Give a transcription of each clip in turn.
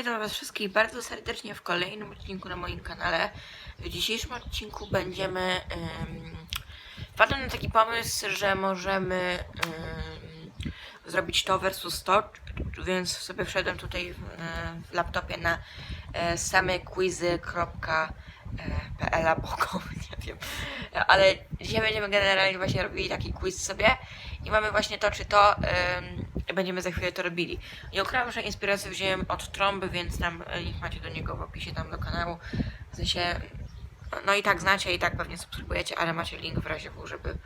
witam Was wszystkich bardzo serdecznie w kolejnym odcinku na moim kanale. W dzisiejszym odcinku będziemy. Um, wpadłem na taki pomysł, że możemy ym, zrobić to versus to, więc sobie wszedłem tutaj w, e, w laptopie na e, samequizy.pl albo com, nie wiem. Ale dzisiaj będziemy generalnie właśnie robili taki quiz sobie i mamy właśnie to czy to. ym, będziemy za chwilę to robili. Nie ukrywam, że inspirację wziąłem od trąby, więc tam e, link macie do niego w opisie tam do kanału. W sensie, no i tak znacie i tak pewnie subskrybujecie, ale macie link w razie żeby,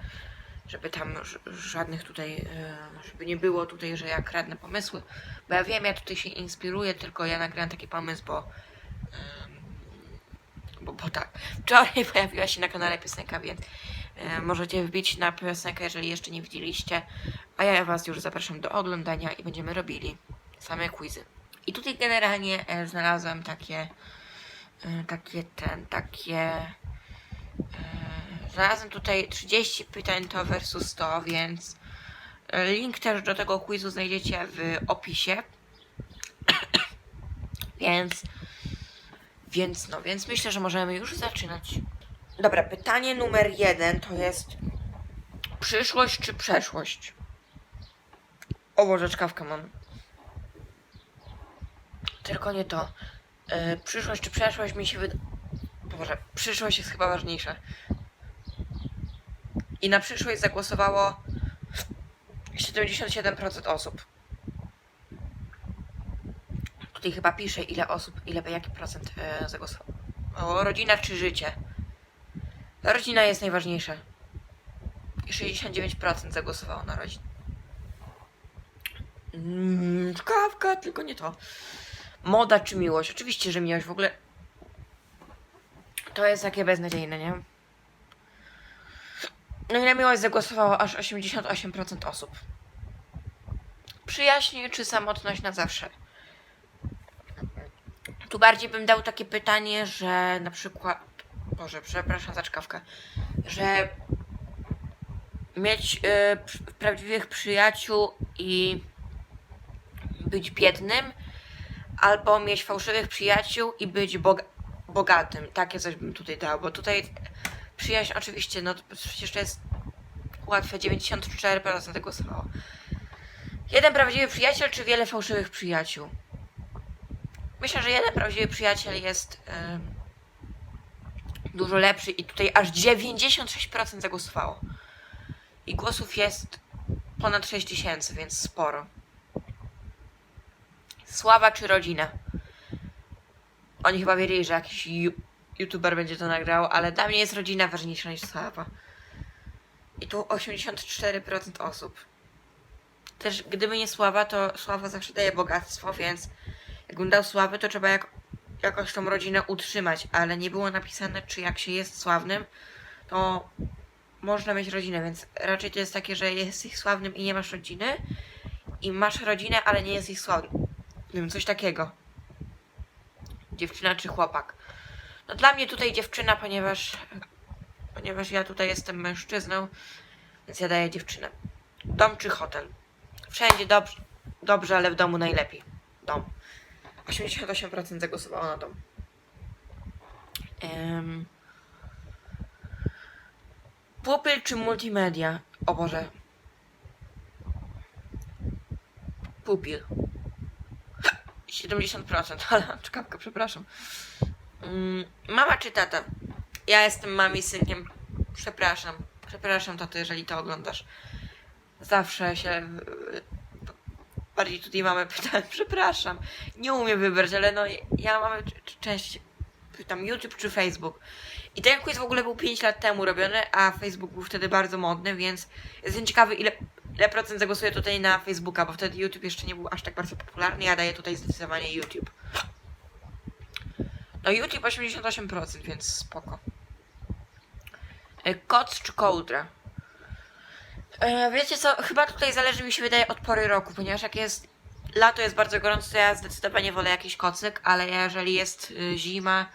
żeby tam żadnych tutaj, e, żeby nie było tutaj, że ja kradnę pomysły. Bo ja wiem, ja tutaj się inspiruję, tylko ja nagrałem taki pomysł, bo bo, bo tak. Wczoraj pojawiła się na kanale piosenka, więc możecie wbić na piosenkę, jeżeli jeszcze nie widzieliście. A ja was już zapraszam do oglądania i będziemy robili same quizy. I tutaj generalnie e, znalazłem takie, e, takie ten, takie. E, znalazłem tutaj 30 pytań to versus 100, więc e, link też do tego quizu znajdziecie w opisie. więc, więc no, więc myślę, że możemy już zaczynać. Dobra, pytanie numer jeden to jest przyszłość czy przeszłość? O Boże, czkawkę mam. Tylko nie to. E, przyszłość czy przeszłość mi się wyda... Boże, przyszłość jest chyba ważniejsza. I na przyszłość zagłosowało 77% osób. Tutaj chyba pisze ile osób, ile, jaki procent e, zagłosowało. O, rodzina czy życie? Rodzina jest najważniejsza. I 69% zagłosowało na rodzinę. Mm, kawka, tylko nie to. Moda czy miłość? Oczywiście, że miłość w ogóle. To jest takie beznadziejne, nie? No i na miłość zagłosowało aż 88% osób. Przyjaźń czy samotność na zawsze? Tu bardziej bym dał takie pytanie, że na przykład. Boże, przepraszam za czkawkę. Że mieć y, pr- prawdziwych przyjaciół i być biednym, albo mieć fałszywych przyjaciół i być bog- bogatym. Takie coś bym tutaj dał, bo tutaj przyjaźń oczywiście, no to przecież to jest łatwe, 94% głosowało. Jeden prawdziwy przyjaciel, czy wiele fałszywych przyjaciół? Myślę, że jeden prawdziwy przyjaciel jest em, dużo lepszy i tutaj aż 96% zagłosowało. I głosów jest ponad 6 tysięcy, więc sporo. Sława czy rodzina? Oni chyba wiedzieli, że jakiś youtuber będzie to nagrał, ale dla mnie jest rodzina ważniejsza niż sława. I tu 84% osób. Też gdyby nie sława, to sława zawsze daje bogactwo, więc jakbym dał sławę, to trzeba jak, jakoś tą rodzinę utrzymać, ale nie było napisane, czy jak się jest sławnym, to można mieć rodzinę, więc raczej to jest takie, że jesteś sławnym i nie masz rodziny i masz rodzinę, ale nie jesteś sławnym. Coś takiego. Dziewczyna czy chłopak. No dla mnie tutaj dziewczyna, ponieważ ponieważ ja tutaj jestem mężczyzną, więc ja daję dziewczynę. Dom czy hotel? Wszędzie dobrze, dobrze, ale w domu najlepiej. Dom. 88% zagłosowało na. Em, Pupil czy multimedia? O Boże. Pupil. 70%, ale czkawka, przepraszam. Mm, Mama czy tata? Ja jestem mami synkiem. Przepraszam. Przepraszam, tato, jeżeli to oglądasz. Zawsze się. Bardziej tutaj mamy pytań. Przepraszam. Nie umiem wybrać, ale no ja mamy część. Pytam YouTube czy Facebook. I ten quiz w ogóle był 5 lat temu robiony, a Facebook był wtedy bardzo modny, więc jestem ciekawy, ile, ile procent zagłosuje tutaj na Facebooka, bo wtedy YouTube jeszcze nie był aż tak bardzo popularny. Ja daję tutaj zdecydowanie YouTube. No YouTube 88%, więc spoko. E, Koc czy kołdra? E, wiecie co, chyba tutaj zależy mi się wydaje od pory roku, ponieważ jak jest lato jest bardzo gorąco, to ja zdecydowanie wolę jakiś kocyk, ale jeżeli jest y, zima,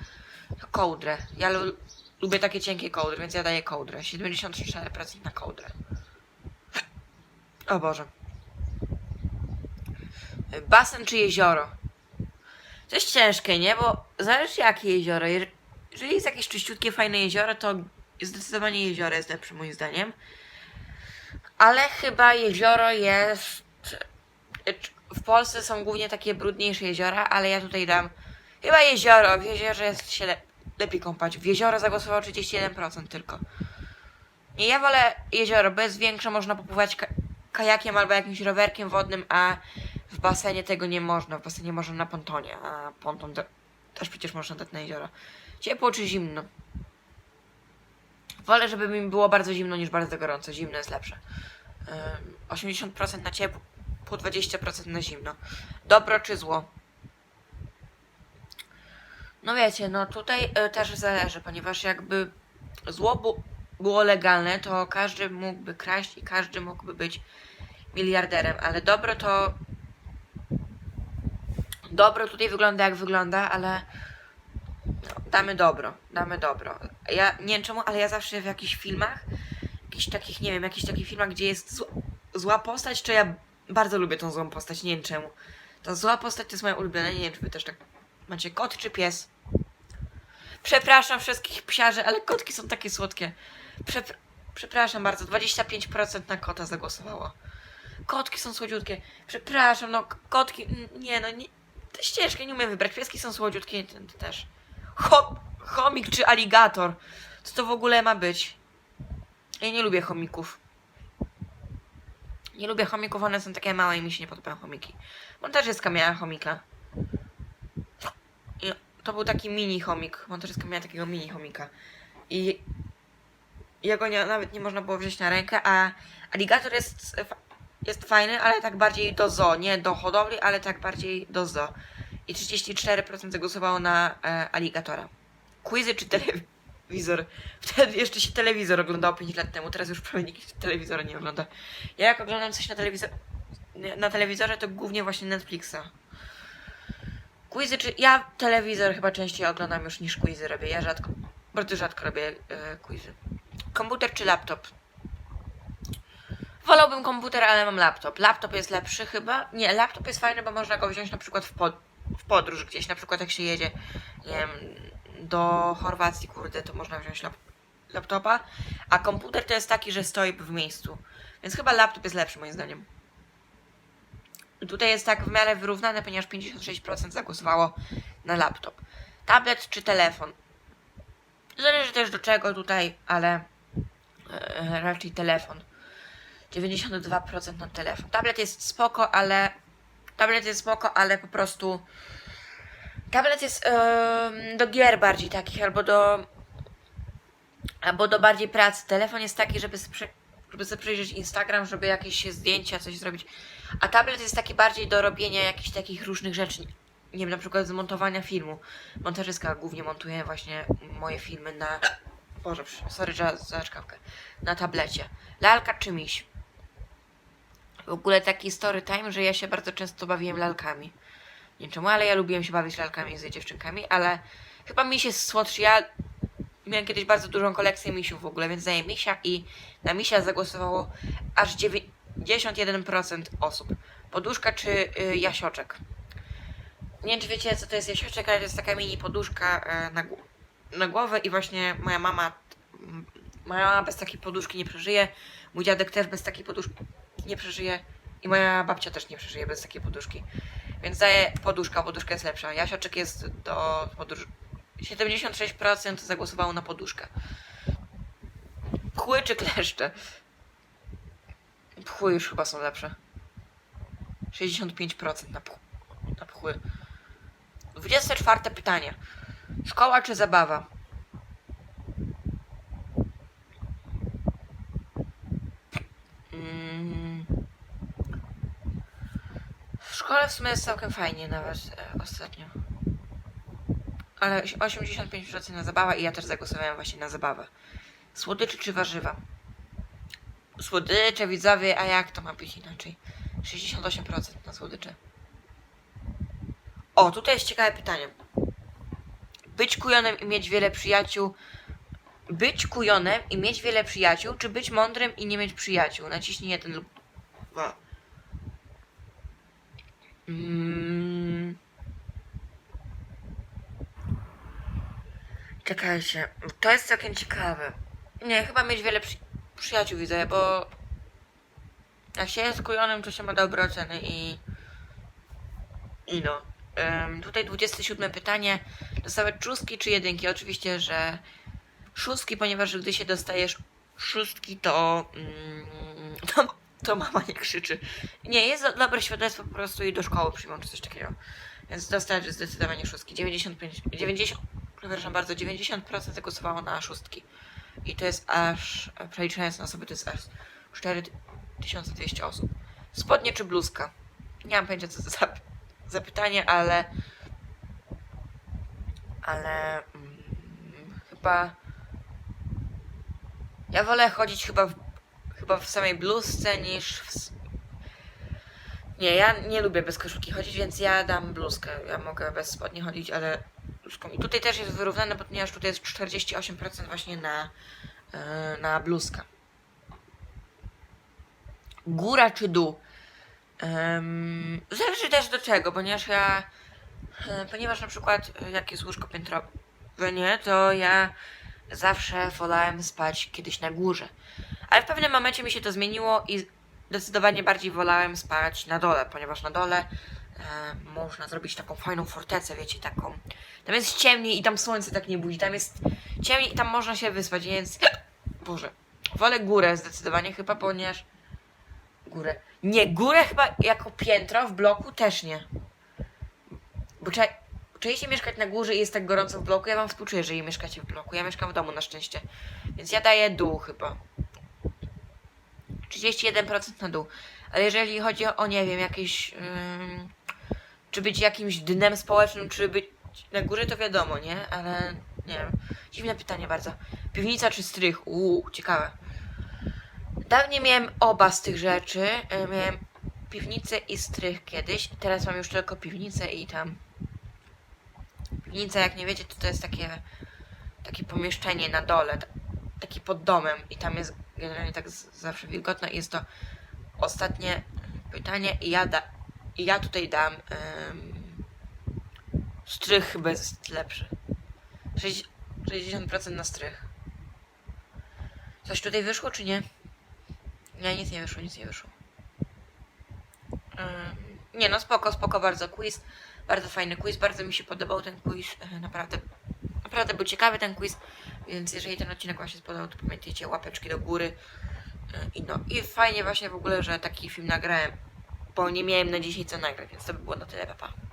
to kołdrę. Ja lu- lubię takie cienkie kołdry, więc ja daję kołdrę. 74% na kołdrę. O Boże. Basen czy jezioro? To jest ciężkie, nie? Bo zależy jakie jezioro. Jeż- Jeżeli jest jakieś czyściutkie, fajne jezioro, to zdecydowanie jezioro jest lepsze moim zdaniem. Ale chyba jezioro jest... W Polsce są głównie takie brudniejsze jeziora, ale ja tutaj dam... Chyba jezioro. W jeziorze jest się le... lepiej kąpać. W jezioro zagłosowało 31% tylko. I ja wolę jezioro, jest większe, można popływać ka- kajakiem albo jakimś rowerkiem wodnym, a w basenie tego nie można. W basenie można na pontonie, a ponton te- też przecież można dać na jezioro. Ciepło czy zimno? Wolę, żeby mi było bardzo zimno niż bardzo gorąco. Zimno jest lepsze. Ym, 80% na ciepło, po 20% na zimno. Dobro czy zło? No wiecie, no tutaj y, też zależy, ponieważ jakby zło było legalne, to każdy mógłby kraść i każdy mógłby być miliarderem, ale dobro to. Dobro tutaj wygląda jak wygląda, ale. Damy dobro, damy dobro. Ja nie wiem czemu, ale ja zawsze w jakichś filmach, jakichś takich, nie wiem, jakichś takich filmach, gdzie jest zła, zła postać, to ja bardzo lubię tą złą postać, nie wiem czemu. Ta zła postać to jest moja ulubiona, nie wiem czy wy też tak macie kot czy pies. Przepraszam wszystkich psiarzy, ale kotki są takie słodkie. Przepr- przepraszam bardzo, 25% na kota zagłosowało. Kotki są słodziutkie. Przepraszam, no kotki. Nie, no nie. To jest ciężkie, nie umiem wybrać. Pieski są słodziutkie, ten też. Ho, chomik czy aligator? Co to w ogóle ma być? Ja nie lubię chomików. Nie lubię chomików, one są takie małe i mi się nie podobają chomiki. Montażyska miała chomika. I to był taki mini chomik. Montażyska miała takiego mini chomika. I jego nie, nawet nie można było wziąć na rękę, a aligator jest, jest fajny, ale tak bardziej do zoo, nie do hodowli, ale tak bardziej do zoo. I 34% zagłosowało na e, aligatora. Quizy czy telewizor? Wtedy jeszcze się telewizor oglądał 5 lat temu, teraz już prawie nikt telewizora nie ogląda. Ja jak oglądam coś na telewizor na telewizorze, to głównie właśnie Netflixa. Quizy czy... Ja telewizor chyba częściej oglądam już niż quizy robię. Ja rzadko, bardzo rzadko robię e, quizy. Komputer czy laptop? Wolałbym komputer, ale mam laptop. Laptop jest lepszy chyba. Nie, laptop jest fajny, bo można go wziąć na przykład w, pod, w podróż gdzieś. Na przykład jak się jedzie, nie wiem, do Chorwacji, kurde, to można wziąć lap, laptopa. A komputer to jest taki, że stoi w miejscu. Więc chyba laptop jest lepszy moim zdaniem. Tutaj jest tak w miarę wyrównane, ponieważ 56% zagłosowało na laptop. Tablet czy telefon? Zależy też do czego tutaj, ale e, raczej telefon. 92% na telefon. Tablet jest spoko, ale tablet jest spoko, ale po prostu tablet jest em, do gier bardziej takich albo do albo do bardziej pracy. Telefon jest taki, żeby żeby sobie przejrzeć Instagram, żeby jakieś zdjęcia, coś zrobić. A tablet jest taki bardziej do robienia jakichś takich różnych rzeczy. Nie wiem, na przykład zmontowania filmu. Montażyska głównie montuje właśnie moje filmy na. Boże, sorry za, za czkawkę. Na tablecie. Lalka czy miś? W ogóle taki story time, że ja się bardzo często bawiłem lalkami. Nie wiem czemu, ale ja lubiłem się bawić lalkami z dziewczynkami, ale chyba miś jest słodszy. Ja miałem kiedyś bardzo dużą kolekcję misiów w ogóle, więc daję misia i na misia zagłosowało aż 91% osób. Poduszka czy y, jasioczek? Nie wiem, czy wiecie, co to jest jasioczek, ale to jest taka mini poduszka e, na, na głowę i właśnie moja mama, moja mama bez takiej poduszki nie przeżyje, mój dziadek też bez takiej poduszki nie przeżyje i moja babcia też nie przeżyje bez takiej poduszki. Więc daję poduszka, poduszka jest lepsza. Jasioczek jest do poduszki. 76% zagłosowało na poduszkę. Pchły czy kleszcze? Pchły już chyba są lepsze. 65% na, pch na pchły. 24 pytanie. Szkoła czy zabawa? Mm. Szkole w sumie jest całkiem fajnie nawet e, ostatnio. Ale 85% na zabawę i ja też zagłosowałem właśnie na zabawę. Słodyczy czy warzywa? Słodycze, widzowie, a jak to ma być inaczej? 68% na słodycze. O, tutaj jest ciekawe pytanie. Być kujonem i mieć wiele przyjaciół. Być kujonem i mieć wiele przyjaciół, czy być mądrym i nie mieć przyjaciół? Naciśnij jeden lub dwa. Mm. Czekajcie, to jest całkiem ciekawe. Nie, chyba mieć wiele przy... przyjaciół widzę, bo jak się jest kujonym, to się ma dobre oceny i... I no. Um, tutaj 27 pytanie. Dostawać szóstki czy jedynki? Oczywiście, że szóstki, ponieważ gdy się dostajesz szóstki, to... Mm, to, mama nie krzyczy. Nie, jest do- dobre świadectwo po prostu i do szkoły przyjmą czy coś takiego. Więc dostać zdecydowanie szóstki. 95, 90, przepraszam bardzo, 90% zagłosowało na szóstki. I to jest aż, przeliczając na osoby, to jest aż 4200 osób. Spodnie czy bluzka? Nie mam pojęcia co to za zapytanie, ale ale mm, chyba ja wolę chodzić chyba w, chyba w samej bluzce niż w, nie, ja nie lubię bez koszulki chodzić, więc ja dam bluzkę. Ja mogę bez spodni chodzić, ale bluzką. I tutaj też jest wyrównane, ponieważ tutaj jest 48% właśnie na, yy, na bluzkę. Góra czy dół? Ym, zależy też do czego, ponieważ ja, e, ponieważ na przykład e, jak jest łóżko piętrowe, nie, to ja zawsze wolałem spać kiedyś na górze. Ale w pewnym momencie mi się to zmieniło i zdecydowanie bardziej wolałem spać na dole, ponieważ na dole e, można zrobić taką fajną fortecę, wiecie, taką. Tam jest ciemniej i tam słońce tak nie budzi, tam jest ciemniej i tam można się wyspać, więc Boże, wolę górę zdecydowanie chyba, ponieważ Górę. Nie, górę chyba jako piętro w bloku też nie. Bo trzeba, częściej mieszkać na górze i jest tak gorąco w bloku. Ja wam współczuję, jeżeli mieszkacie w bloku. Ja mieszkam w domu na szczęście. Więc ja daję dół chyba. 31% na dół. Ale jeżeli chodzi o, nie wiem, jakieś... czy być jakimś dnem społecznym, czy być na górze, to wiadomo, nie? Ale nie wiem. Dziwne pytanie bardzo. Piwnica czy strych? Uuu, ciekawe. Dawniej miałem oba z tych rzeczy. E, Miałem piwnicę i strych kiedyś. Teraz mam już tylko piwnicę i tam. Piwnica, jak nie wiecie, to to jest takie, takie pomieszczenie na dole, ta- taki pod domem i tam jest generalnie tak zawsze wilgotno i jest to ostatnie pytanie i ja, da, i ja tutaj dam em, strych chyba jest lepszy. Sześć- 60% na strych. Coś tutaj wyszło czy nie? Nie, nic nie wyszło, nic nie wyszło. Ym, nie no, spoko, spoko, bardzo quiz. Bardzo fajny quiz, bardzo mi się podobał ten quiz. e, Naprawdę, naprawdę był ciekawy ten quiz. Więc jeżeli ten odcinek Wam się spodobał, to pamiętajcie, łapeczki do góry. E, I no, i fajnie właśnie w ogóle, że taki film nagrałem. Bo nie miałem na dzisiaj co nagrać, więc to by było na tyle, papa. Pa.